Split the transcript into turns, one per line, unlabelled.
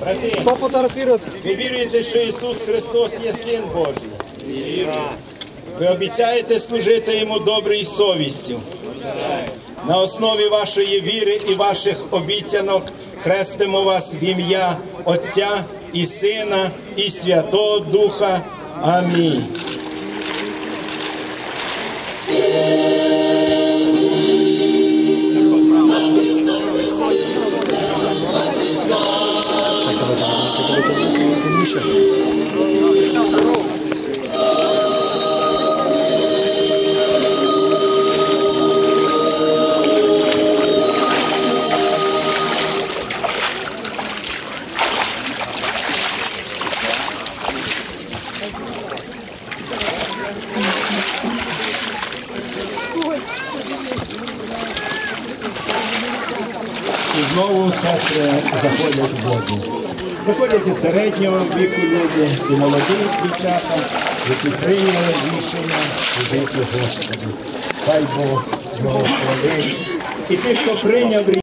Брати,
Пофотографировать.
ви віруєте, що Ісус Христос є Син Божий? Ви обіцяєте служити Йому доброю совістю. На основі вашої віри і ваших обіцянок хрестимо вас в ім'я Отця і Сина і Святого Духа. Амінь. marcha. Znowu sastre zachodnią wodą. Воду. Заходять і середнього віку люди, і молоді дівчата, які прийняли рішення жити Господу. Хай Бог благословить. І тих, хто прийняв рішення,